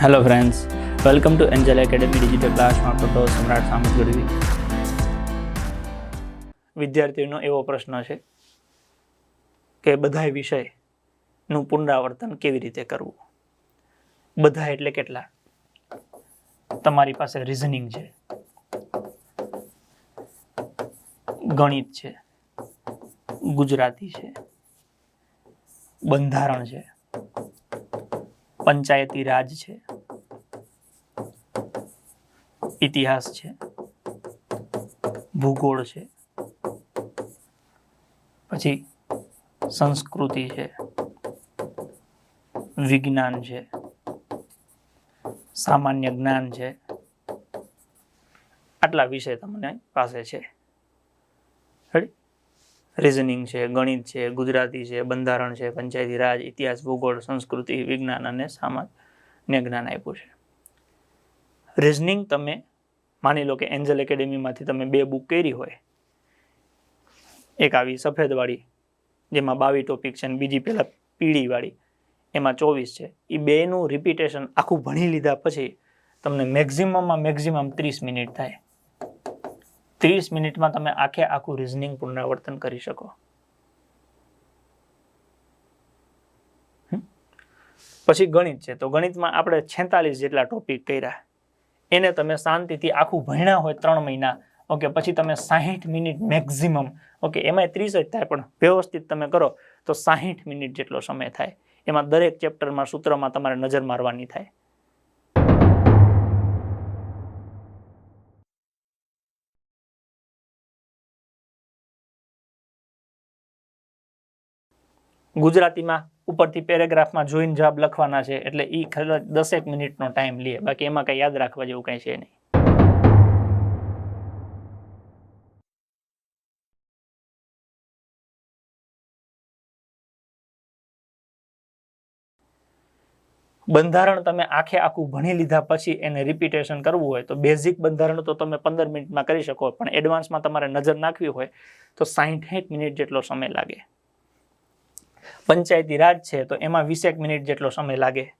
Hello friends welcome to Angel Academy digital ક્લાસમાં photo Samrat Samat Gadhvi વિદ્યાર્થીઓનો એવો પ્રશ્ન છે કે બધાય વિષયનું પુનરાવર્તન કેવી રીતે કરવું? બધા એટલે કેટલા? તમારી પાસે રિઝનિંગ છે. ગણિત છે. ગુજરાતી છે. બંધારણ છે. પંચાયતી રાજ છે. ઇતિહાસ છે. ભૂગોળ છે. પછી સંસ્કૃતિ છે. વિજ્ઞાન છે. સામાન્ય જ્ઞાન છે. આટલા વિષય તમને પાસે છે. રિઝનિંગ છે, ગણિત છે, ગુજરાતી છે, બંધારણ છે, પંચાયતી રાજ, ઇતિહાસ, ભૂગોળ, સંસ્કૃતિ, વિજ્ઞાન અને સામાન્ય જ્ઞાન આપ્યું છે. રિઝનિંગ તમે માની લો કે એન્જલ એકેડેમીમાંથી તમે બે બુક કરી હોય, એક આવી સફેદવાળી જેમાં બાવી ટોપિક છે અને બીજી પહેલાં પીળીવાળી એમાં ચોવીસ છે. એ બેનું રિપીટેશન આખું ભણી લીધા પછી તમને મેક્ઝિમમમાં મેક્ઝિમમ ત્રીસ મિનિટ થાય. ત્રીસ મિનિટમાં તમે આખે આખું રિઝનિંગ પુનરાવર્તન કરી શકો? પછી ગણિત છે. તો ગણિતમાં આપણે છેતાલીસ જેટલા ટોપિક કર્યા. એને તમે શાંતિથી આખું ભણ્યા હોય ત્રણ મહિના, ઓકે, પછી તમે સાહીઠ મિનિટ મેક્ઝિમમ ઓકે, એમાંય ત્રીસ જ થાય, પણ વ્યવસ્થિત તમે કરો તો સાહીઠ મિનિટ જેટલો સમય થાય. એમાં દરેક ચેપ્ટરમાં સૂત્રમાં તમારે નજર મારવાની થાય. ગુજરાતીમાં ઉપરથી પેરેગ્રાફમાં જોઈને જવાબ લખવાના છે, એટલે એ ખરેખર દસેક મિનિટનો ટાઈમ લે. બાકી એમાં કંઈ યાદ રાખવા જેવું કંઈ છે નહીં. બંધારણ તમે આખે આખું ભણી લીધા પછી એને રિપીટેશન કરવું હોય, તો બેઝિક બંધારણ તો તમે પંદર મિનિટમાં કરી શકો, પણ એડવાન્સમાં તમારે નજર નાખવી હોય તો સાહીઠ મિનિટ જેટલો સમય લાગે. પંચાયતી રાજ છે, તો એમાં વીસેક મિનિટ જેટલો સમય લાગે.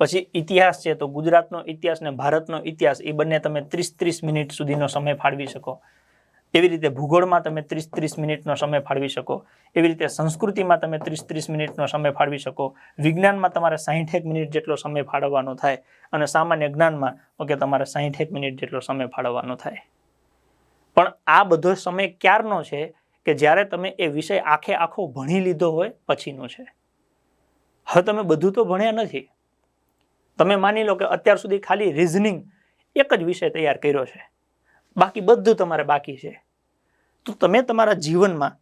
પછી ઇતિહાસ છે, તો ગુજરાતનો ઇતિહાસ ને ભારતનો ઇતિહાસ, એ બંને તમે ત્રીસ ત્રીસ મિનિટ સુધીનો સમય ફાળવી શકો. એવી રીતે ભૂગોળમાં તમે ત્રીસ ત્રીસ મિનિટનો સમય ફાળવી શકો. એવી રીતે સંસ્કૃતિમાં તમે ત્રીસ ત્રીસ મિનિટનો સમય ફાળવી શકો. વિજ્ઞાનમાં તમારે સાહીઠેક મિનિટ જેટલો સમય ફાળવવાનો થાય અને સામાન્ય જ્ઞાનમાં, ઓકે, તમારે સાહીઠેક મિનિટ જેટલો સમય ફાળવવાનો થાય. પણ આ બધો સમય ક્યારનો છે? કે જ્યારે તમે એ વિષય આખે આખો ભણી લીધો હોય પછીનો છે. હવે તમે બધું તો ભણ્યા નથી. તમે માની લો કે અત્યાર સુધી ખાલી રિઝનિંગ એક જ વિષય તૈયાર કર્યો છે. બાકી બધું તમારે બાકી છે. તો તમે તમારા જીવનમાં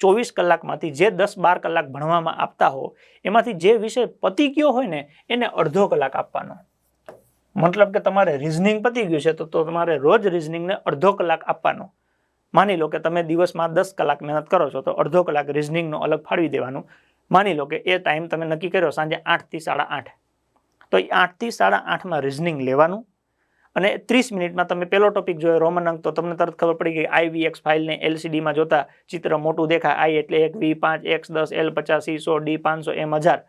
ચોવીસ કલાકમાંથી જે દસ બાર કલાક ભણવામાં આપતા હો, એમાંથી જે વિષય પતી ગયો હોય ને, એને અડધો કલાક આપવાનો. મતલબ કે તમારે રિઝનિંગ પતી ગયું છે, તો તમારે રોજ રિઝનિંગને અડધો કલાક આપવાનો. માની લો કે તમે દિવસમાં દસ કલાક મહેનત કરો છો, તો અડધો કલાક રિઝનિંગનો અલગ ફાળવી દેવાનું. માની લો કે એ ટાઈમ તમે નક્કી કર્યો સાંજે આઠથી સાડા આઠ. તો એ આઠથી સાડા આઠમાં રિઝનિંગ લેવાનું અને ત્રીસ મિનિટમાં તમે પેલો ટોપિક જોયો રોમન અંક તો તમને તરત ખબર પડી ગઈ આઈ વી એક્સ ફાઇલને એલસીડીમાં જોતા ચિત્ર મોટું દેખાય આઈ એટલે એક વી પાંચ એક્સ દસ એલ પચાસ સી સો ડી પાંચસો એમ હજાર.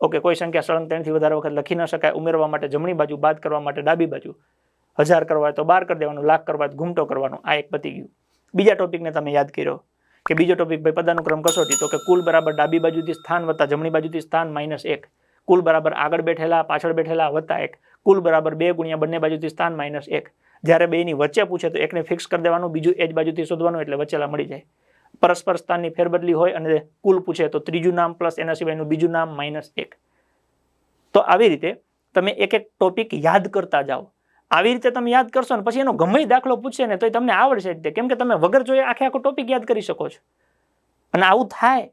ઓકે, કોઈ સંખ્યા સળંગ ત્રણથી વધારે વખત લખી ન શકાય, ઉમેરવા માટે જમણી બાજુ, બાદ કરવા માટે ડાબી બાજુ. હજાર કરવા હોય તો બાર કરી દેવાનું, લાખ કરવા હોય તો ઘૂમટો કરવાનો, આ એક પતી ગયું. બીજા ટોપિકને તમે યાદ કર્યો કે બીજો ટોપિક ભાઈ પદાનુક્રમ કસોટી, તો કે કુલ બરાબર ડાબી બાજુથી સ્થાન વત્તા જમણી બાજુથી સ્થાન માઇનસ એક. કુલ બરાબર આગળ બેઠેલા, પાછળ બેઠેલા વત્તા એક. કુલ બરાબર બે ગુણ્યા બંને બાજુથી સ્થાન માઇનસ એક. જ્યારે બેની વચ્ચે પૂછે તો એકને ફિક્સ કરી દેવાનું, બીજું એ જ બાજુથી શોધવાનું, એટલે વચ્ચેલા મળી જાય. પરસ્પર સ્થાનની ફેરબદલી હોય અને કુલ પૂછે તો ત્રીજું નામ પ્લસ એના સિવાયનું બીજું નામ માઇનસ એક. તો આવી રીતે તમે એક એક ટોપિક યાદ કરતા જાઓ. આવી રીતે તમે યાદ કરશો ને, પછી એનો ગમે દાખલો પૂછશે ને તો તમને આવડશે જ કેમ કે તમે વગર જોઈએ આખે આખો ટોપિક યાદ કરી શકો છો. અને આવું થાય.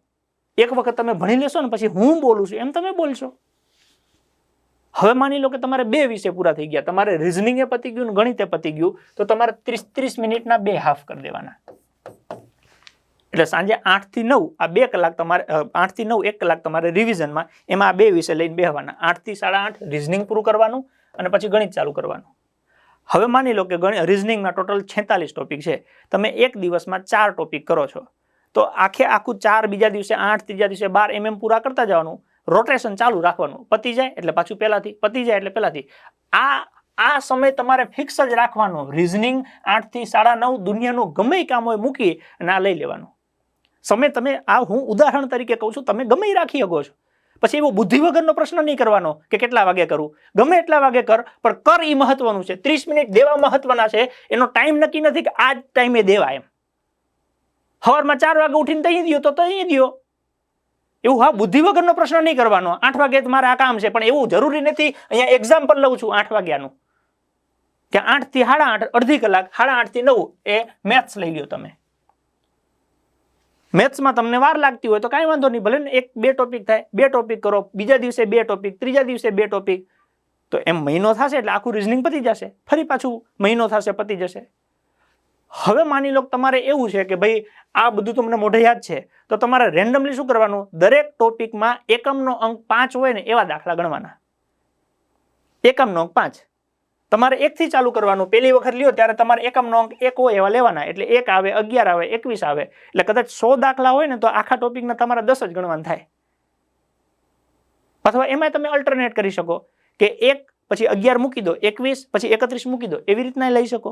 એક વખત તમે ભણી લેશો ને, પછી હું બોલું છું, એમ તમે બોલશો. હવે માની લો કે તમારે બે વિષય પૂરા થઈ ગયા. તમારે રિઝનિંગે પતી ગયું ગણિતે પતી ગયું, તો તમારે ત્રીસ ત્રીસ મિનિટના બે હાફ કરી દેવાના. એટલે સાંજે આઠથી નવ, આ બે કલાક તમારે આઠથી નવ, એક કલાક તમારે રિવિઝનમાં એમાં આ બે વિષય લઈને બેહવાના. આઠથી સાડા આઠ રિઝનિંગ પૂરું કરવાનું અને પછી ગણિત ચાલુ કરવાનું. હવે માની લો કે ગણિત રિઝનિંગમાં ટોટલ છેતાલીસ ટોપિક છે. તમે એક દિવસમાં ચાર ટોપિક કરો છો. તો આખે આખું ચાર બીજા દિવસે આઠ, ત્રીજા દિવસે બાર એમ એમ પૂરા કરતા જવાનું. રોટેશન ચાલુ રાખવાનું. પતી જાય એટલે પાછું પહેલાથી, પતી જાય એટલે પહેલાથી. આ આ સમય તમારે ફિક્સ જ રાખવાનો. રિઝનિંગ આઠથી સાડા નવ દુનિયાનું ગમે કામ હોય મૂકી અને આ લઈ લેવાનું. સમય તમે, આ હું ઉદાહરણ તરીકે કહું છું, તમે ગમે રાખી શકો છો. પછી એવો બુદ્ધિ વગરનો પ્રશ્ન નહીં કરવાનો કે કેટલા વાગે કરું? ગમે એટલા વાગે કર, પણ કર એ મહત્વનું છે. ત્રીસ મિનિટ દેવા મહત્વના છે. એનો ટાઈમ નક્કી નથી કે આ જ ટાઈમે દેવા એમ. સવારમાં ચાર વાગે ઉઠીને તઈ દો તો તઈ દો એવું હા, બુદ્ધિ વગરનો પ્રશ્ન નહીં કરવાનો. આઠ વાગે મારે આ કામ છે, પણ એવું જરૂરી નથી. અહીંયા એક્ઝામ્પલ લઉં છું આઠ વાગ્યાનું. કે આઠથી સાડા આઠ, અડધી કલાક, સાડા આઠથી નવ એ મેથ્સ લઈ લ્યો તમે. મેથ્સમાં તમને વાર લાગતી હોય તો કાંઈ વાંધો નહીં, ભલે ને એક બે ટોપિક થાય, બે ટોપિક કરો, બીજા દિવસે બે ટોપિક ત્રીજા દિવસે બે ટોપિક તો એમ મહિનો થશે એટલે આખું રિઝનિંગ પતી જશે. ફરી પાછું મહિનો થશે, પતી જશે. હવે માની લો તમારે એવું છે કે ભાઈ, આ બધું તમને મોઢે યાદ છે. તો તમારે રેન્ડમલી શું કરવાનું? દરેક ટોપિકમાં એકમનો અંક પાંચ હોય ને એવા દાખલા ગણવાના. એકમનો અંક પાંચ. તમારે એકથી ચાલુ કરવાનું. પહેલી વખત લ્યો, ત્યારે તમારે એકમનો અંક એક હોય એવા લેવાના. એટલે એક આવે, અગિયાર આવે, એકવીસ આવે. એટલે કદાચ સો દાખલા હોય ને, તો આખા ટોપિકના તમારે દસ જ ગણવાનું થાય. અથવા એમાં તમે અલ્ટરનેટ કરી શકો કે એક પછી અગિયાર મૂકી દો, એકવીસ પછી એકત્રીસ મૂકી દો, એવી રીતના લઈ શકો.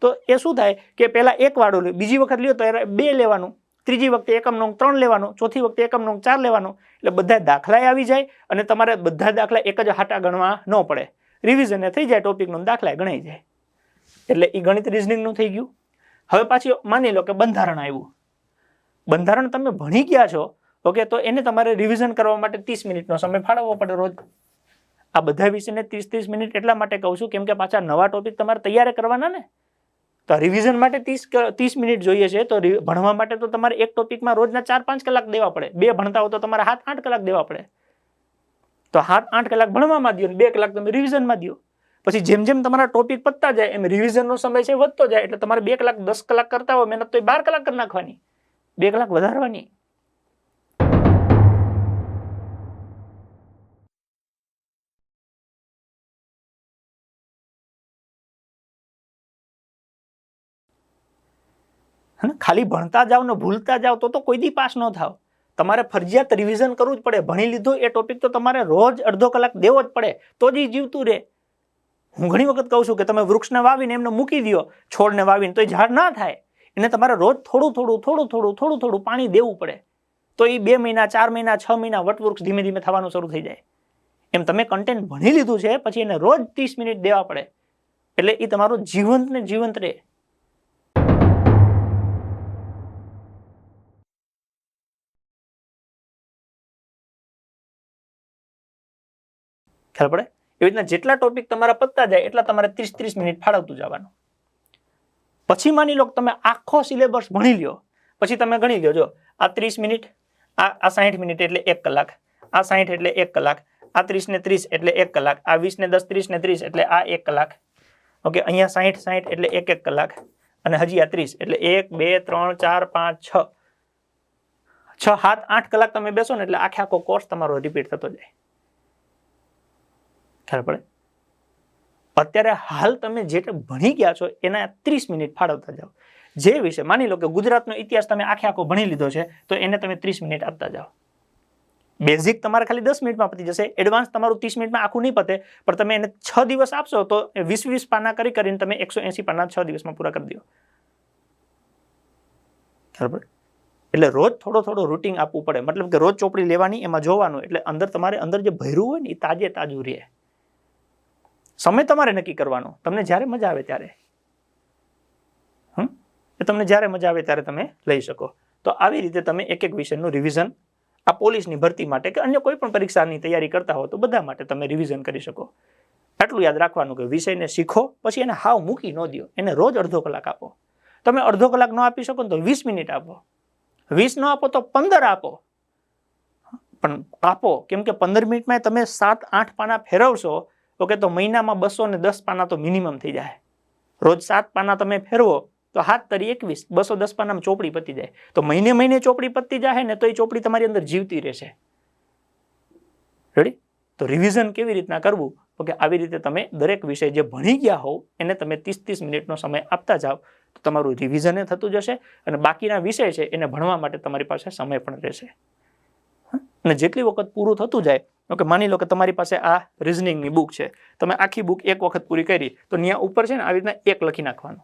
તો એ શું થાય કે પહેલાં એક વાળો લ્યો, બીજી વખત લ્યો તો બે લેવાનું, ત્રીજી વખતે એકમનો અંક ત્રણ લેવાનો, ચોથી વખતે એકમનો અંક ચાર લેવાનો. એટલે બધા દાખલા આવી જાય અને તમારે બધા દાખલા એક જ હાટા ગણવા ન પડે. રિવિઝન થઈ જાય ટોપિકનો દાખલા ગણાઈ જાય. એટલે એ ગણિત રિઝનિંગનું થઈ ગયું. હવે પાછી માની લો કે બંધારણ આવ્યું. બંધારણ તમે ભણી ગયા છો, ઓકે, તો એને તમારે રિવિઝન કરવા માટે ત્રીસ મિનિટનો સમય ફાળવવો પડે રોજ. આ બધા વિષયને ત્રીસ ત્રીસ મિનિટ એટલા માટે કહું છું, કેમ કે પાછા નવા ટોપિક તમારે તૈયાર કરવાના ને. તો રિવિઝન માટે ત્રીસ ત્રીસ મિનિટ જોઈએ છે, તો ભણવા માટે તો તમારે એક ટોપિકમાં રોજના ચાર પાંચ કલાક દેવા પડે. બે ભણતા હો તો તમારે હાથ આઠ કલાક દેવા પડે. તો સાત આઠ કલાક ભણવામાં દો ને બે કલાક તમે રિવિઝનમાં દો પછી જેમ જેમ તમારા ટોપિક પતતા જાય, એમ રિવિઝનનો સમય છે વધતો જાય, એટલે તમારે બે કલાક, દસ કલાક કરતા હોય, મહેનત તો બાર કલાક કરી નાખવાની. બે કલાક વધારવાની. ખાલી ભણતા જાઓ ને ભૂલતા જાઓ તો તો કોઈ દી પાસ ન થાવ. તમારે ફરજિયાત રિવિઝન કરવું જ પડે. ભણી લીધો એ ટોપિક તો તમારે રોજ અડધો કલાક દેવો જ પડે. તો જ એ જીવતું રહે. હું ઘણી વખત કહું છું કે તમે વૃક્ષને વાવીને એમને મૂકી દો છોડને વાવીને તો એ ઝાડ ના થાય. એને તમારે રોજ થોડું થોડું થોડું થોડું થોડું થોડું પાણી દેવું પડે. તો એ બે મહિના, ચાર મહિના, છ મહિના વટવૃક્ષ ધીમે ધીમે થવાનું શરૂ થઈ જાય. એમ તમે કન્ટેન્ટ ભણી લીધું છે, પછી એને રોજ ત્રીસ મિનિટ દેવા પડે. એટલે એ તમારું જીવંત ને જીવંત રહે. ખ્યાલ પડે? એવી રીતના જેટલા ટોપિક તમારા પતતા જાય, એટલા તમારે ત્રીસ ત્રીસ મિનિટ ફાળવતું જવાનું. પછી માની લો તમે આખો સિલેબસ ભણી લ્યો, પછી તમે ગણી લ્યો, જો, આ ત્રીસ મિનિટ, આ આ સાહીઠ મિનિટ એટલે એક કલાક, આ સાહીઠ એટલે એક કલાક, આ ત્રીસ ને ત્રીસ એટલે એક કલાક, આ વીસ ને દસ, ત્રીસ ને ત્રીસ એટલે આ એક કલાક. ઓકે, અહીંયા સાહીઠ સાહીઠ એટલે એક એક કલાક, અને હજી આ ત્રીસ એટલે એક, બે, ત્રણ, ચાર, પાંચ, છ. છ, સાત, આઠ કલાક તમે બેસો ને એટલે આખે આખો કોર્સ તમારો રિપીટ થતો જાય. ખ્યાલ પડે? અત્યારે હાલ તમે જે ભણી ગયા છો, એના ત્રીસ મિનિટ ફાળવતા જાઓ. જે વિશે માની લો કે ગુજરાતનો ઇતિહાસ તમે આખે આખો ભણી લીધો છે, તો એને તમે ત્રીસ મિનિટ આપતા જાઓ. બેઝિક તમારે ખાલી દસ મિનિટમાં પતી જશે એડવાન્સ તમારું ત્રીસ મિનિટમાં આખું નહીં પતે, પણ તમે એને છ દિવસ આપશો, તો વીસ વીસ પાના કરી કરીને તમે એકસો એંસી પાના છ દિવસમાં પૂરા કરી દો. બરાબર એટલે રોજ થોડો થોડો રૂટિન આપવું પડે. મતલબ કે રોજ ચોપડી લેવાની, એમાં જોવાનું, એટલે અંદર તમારે અંદર જે ભર્યું હોય ને, એ તાજે તાજું રહે. સમય તમારે નક્કી કરવાનો. તમને જ્યારે મજા આવે ત્યારે. હમ? તમને જ્યારે મજા આવે ત્યારે તમે લઈ શકો. તો આવી રીતે તમે એક એક વિષયનું રિવિઝન આ પોલીસની ભરતી માટે કે અન્ય કોઈ પણ પરીક્ષાની તૈયારી કરતા હો તો બધા માટે તમે રિવિઝન કરી શકો. આટલું યાદ રાખવાનું કે વિષયને શીખો, પછી એને હાવ મૂકી ન દો એને રોજ અડધો કલાક આપો. તમે અડધો કલાક ન આપી શકો ને તો વીસ મિનિટ આપો. વીસ ન આપો તો પંદર આપો. પણ આપો. કેમ કે પંદર મિનિટમાં તમે સાત આઠ પાના ફેરવશો ઓકે તો મહિનામાં બસો ને દસ પાના તો મિનિમમ થઈ જાય. રોજ સાત પાના તમે ફેરવો, તો હાથ તરી એકવીસ, બસો દસ પાનામાં ચોપડી પતી જાય. તો મહિને મહિને ચોપડી પતી જાય ને તો એ ચોપડી તમારી અંદર જીવતી રહેશે. રેડી તો રિવિઝન કેવી રીતના કરવું? તો કે આવી રીતે તમે દરેક વિષય જે ભણી ગયા હોવ, એને તમે ત્રીસ ત્રીસ મિનિટનો સમય આપતા જાઓ તો તમારું રિવિઝન થતું જશે અને બાકીના વિષય છે એને ભણવા માટે તમારી પાસે સમય પણ રહેશે. અને જેટલી વખત પૂરું થતું જાય ઓકે માની લો કે તમારી પાસે આ રિઝનિંગની બુક છે. તમે આખી બુક એક વખત પૂરી કરી, તો ત્યાં ઉપર છે ને આવી રીતના એક લખી નાખવાનું.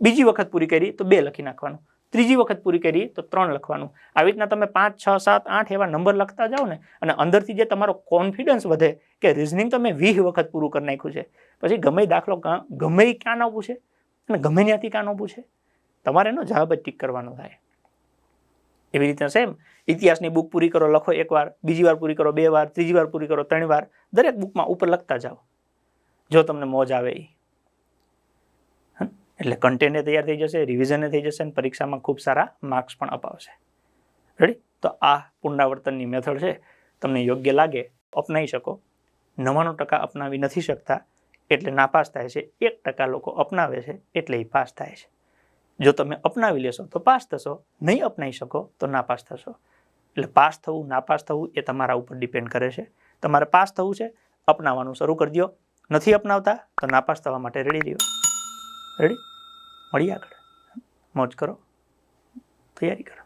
બીજી વખત પૂરી કરી, તો બે લખી નાખવાનું. ત્રીજી વખત પૂરી કરી, તો ત્રણ લખવાનું. આવી રીતના તમે પાંચ, છ, સાત, આઠ એવા નંબર લખતા જાઓ ને, અને અંદરથી જે તમારો કોન્ફિડન્સ વધે કે રિઝનિંગ તમે વીસ વખત પૂરું કરી નાખ્યું છે. પછી ગમે દાખલો ગમે ક્યાં ન પૂછે, અને ગમે ત્યાંથી ક્યાં ન પૂછે, તમારે એનો જવાબ જ ટીક કરવાનો થાય. એવી રીતના સેમ ઇતિહાસની બુક પૂરી કરો, લખો એકવાર બીજી વાર પૂરી કરો, બે વાર, ત્રીજી વાર પૂરી કરો, ત્રણ વાર, દરેક બુકમાં ઉપર લખતા જાઓ. જો તમને મોજ આવે એ એટલે કન્ટેન્ટ તૈયાર થઈ જશે રિવિઝને થઈ જશે અને પરીક્ષામાં ખૂબ સારા માર્ક્સ પણ અપાવશે. રેડી તો આ પુનરાવર્તનની મેથડ છે. તમને યોગ્ય લાગે અપનાવી શકો. નવ્વાણું ટકા અપનાવી નથી શકતા, એટલે નાપાસ થાય છે. એક ટકા લોકો અપનાવે છે, એટલે એ પાસ થાય છે. જો તમે અપનાવી લેશો તો પાસ થશો, નહીં અપનાવી શકો તો નાપાસ થશો. એટલે પાસ થવું નાપાસ થવું એ તમારા ઉપર ડિપેન્ડ કરે છે. તમારે પાસ થવું છે, અપનાવવાનું શરૂ કરી દો. નથી અપનાવતા તો નાપાસ થવા માટે રેડી રહ્યો. રેડી મળીએ આગળ. મોજ કરો. તૈયારી કરો.